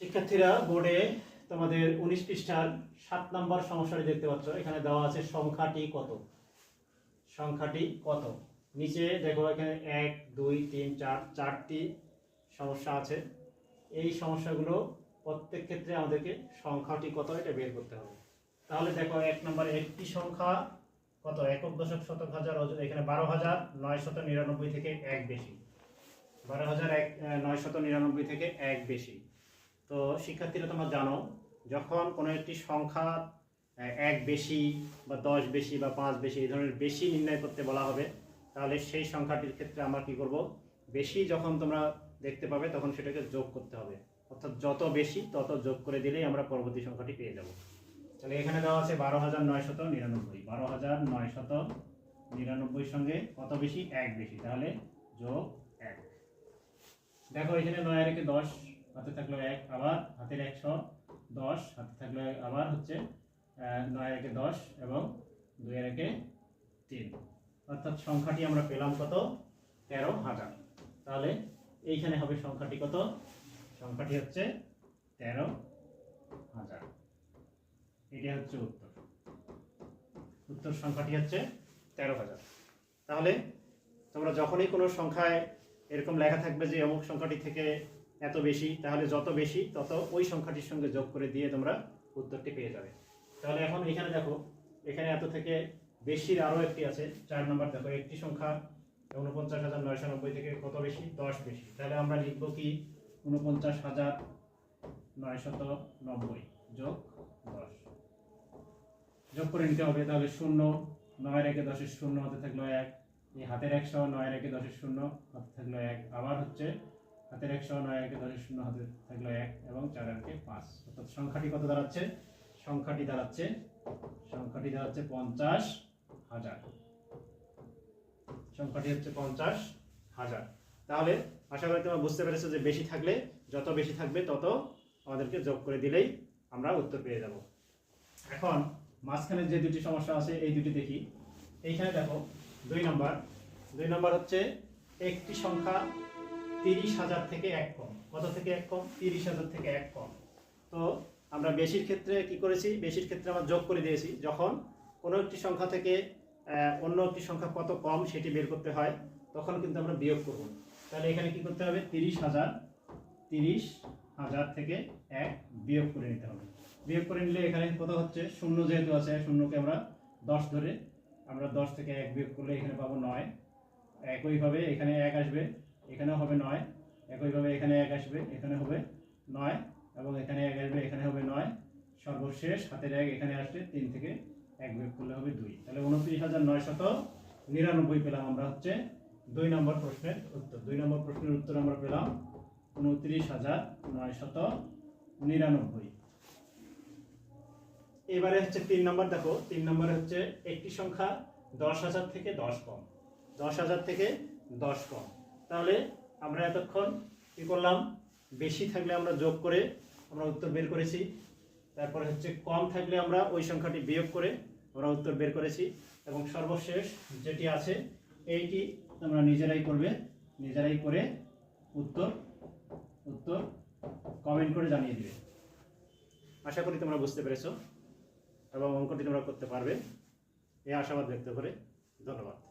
শিক্ষার্থীরা বোর্ডে তোমাদের উনিশ পৃষ্ঠার সাত নম্বর সমস্যাটি দেখতে পাচ্ছ, এখানে দেওয়া আছে সংখ্যাটি কত? সংখ্যাটি কত? নিচে দেখো এখানে এক, দুই, তিন, চার, চারটি সমস্যা আছে। এই সমস্যাগুলো প্রত্যেক ক্ষেত্রে আমাদেরকে সংখ্যাটি কত এটা বের করতে হবে। তাহলে দেখো এক নম্বর একটি সংখ্যা কত? একক দশক শতক হাজার এখানে বারো হাজার নয় শত নিরানব্বই থেকে এক বেশি। বারো হাজার এক নয় শত নিরানব্বই থেকে এক বেশি। তো শিক্ষার্থীরা তোমরা জানো, যখন কোনো একটি সংখ্যা এক বেশি বা দশ বেশি বা পাঁচ বেশি এই ধরনের বেশি নির্ণয় করতে বলা হবে, তাহলে সেই সংখ্যাটির ক্ষেত্রে আমরা কি করব? বেশি যখন তোমরা দেখতে পাবে, তখন সেটাকে যোগ করতে হবে। অর্থাৎ যত বেশি, তত যোগ করে দিলেই আমরা পরবর্তী সংখ্যাটি পেয়ে যাব। তাহলে এখানে দেওয়া আছে বারো হাজার নয় শত নিরানব্বই। বারো হাজার নয় শত নিরানব্বই সঙ্গে কত বেশি? এক বেশি। তাহলে যোগ এক। দেখো, এখানে নয় রেখে দশ। হাতে থাকল এক, আবার হাতের একশো দশ, হাতে থাকল আবার হচ্ছে নয় রেখে দশ এবং দুই রেখে তিন। অর্থাৎ সংখ্যাটি আমরা পেলাম কত? তেরো হাজার। তাহলে এইখানে হবে সংখ্যাটি কত? সংখ্যাটি হচ্ছে তেরো হাজার। এটি হচ্ছে উত্তর। উত্তর সংখ্যাটি হচ্ছে তেরো হাজার। তাহলে তোমরা যখনই কোনো সংখ্যায় এরকম লেখা থাকবে যে অমুক সংখ্যাটি থেকে এত বেশি, তাহলে যত বেশি, তত ওই সংখ্যাটির সঙ্গে যোগ করে দিয়ে তোমরা উত্তরটি পেয়ে যাবে। তাহলে এখন এখানে দেখো, এখানে এত থেকে বেশির আরও একটি আছে, চার নম্বর দেখো, একটি সংখ্যা উনপঞ্চাশ হাজার নয়শো নব্বই থেকে কত বেশি? দশ বেশি। তাহলে আমরা লিখব কি? উনপঞ্চাশ হাজার নয়শত নব্বই যোগ দশ। যোগ করে নিতে হবে, তাহলে শূন্য, নয় রেখে দশের শূন্য হতে থাকল এক, এই হাতের একশো, নয় রেখে দশের শূন্য হতে থাকল এক। আবার হচ্ছে হাতের একশো নয় রেখে দশের শূন্য হাতে থাকল এক এবং চার রেখে পাঁচ। অর্থাৎ সংখ্যাটি কত দাঁড়াচ্ছে? সংখ্যাটি দাঁড়াচ্ছে সংখ্যাটি দাঁড়াচ্ছে পঞ্চাশ হাজার। সংখ্যাটি হচ্ছে পঞ্চাশ হাজার। তাহলে আশা করি তোমরা বুঝতে পেরেছ যে বেশি থাকলে যত বেশি থাকবে তত আমাদেরকে যোগ করে দিলেই আমরা উত্তর পেয়ে যাব। এখন মাঝখানে যে দুটি সমস্যা আছে, এই দুটি দেখি। এইখানে দেখো, দুই নম্বর। দুই নম্বর হচ্ছে একটি সংখ্যা তিরিশ হাজার থেকে এক কম। কত থেকে এক কম? তিরিশ হাজার থেকে এক কম। তো আমরা বেশির ক্ষেত্রে কি করেছি? বেশির ক্ষেত্রে আমরা যোগ করে দিয়েছি। যখন কোনো একটি সংখ্যা থেকে অন্য একটি সংখ্যা কত কম সেটি বের করতে হয়, তখন কিন্তু আমরা বিয়োগ করব। তাহলে এখানে কি করতে হবে? তিরিশ হাজার তিরিশ হাজার থেকে এক বিয়োগ করে নিতে হবে। বিয়োগ করে নিলে এখানে কত হচ্ছে? শূন্য যেহেতু আছে, শূন্যকে আমরা দশ ধরে, আমরা দশ থেকে এক বিয়োগ করলে এখানে পাবো নয়। একইভাবে এখানে এক আসবে এখানেও হবে নয়। একইভাবে এখানে এক আসবে, এখানে হবে নয় এবং এখানে এক আসবে, এখানে হবে নয়। সর্বশেষ হাতের এক এখানে আসলে তিন থেকে এক বিয়োগ করলে হবে দুই। তাহলে উনত্রিশ হাজার নয়শত নিরানব্বই পেলাম আমরা হচ্ছে দুই নম্বর প্রশ্নের উত্তর। দুই নম্বর প্রশ্নের উত্তর আমরা পেলাম উনত্রিশ হাজার নয়শত নিরানব্বই। এবারে হচ্ছে তিন নম্বর দেখো, তিন নম্বরে হচ্ছে একটি সংখ্যা দশ হাজার থেকে দশ কম। দশ হাজার থেকে দশ কম। তাহলে আমরা এতক্ষণ কি করলাম? বেশি থাকলে আমরা যোগ করে আমরা উত্তর বের করেছি। তারপরে হচ্ছে কম থাকলে আমরা ওই সংখ্যাটি বিয়োগ করে আমরা উত্তর বের করেছি। এবং সর্বশেষ যেটি আছে, এইটি তোমরা নিজেরাই করবে। নিজেরাই করে উত্তর উত্তর কমেন্ট করে জানিয়ে দিবে। আশা করি তোমরা বুঝতে পেরেছ এবং অঙ্কটি তোমরা করতে পারবে। এই আশাবাদ ব্যক্ত করে। ধন্যবাদ।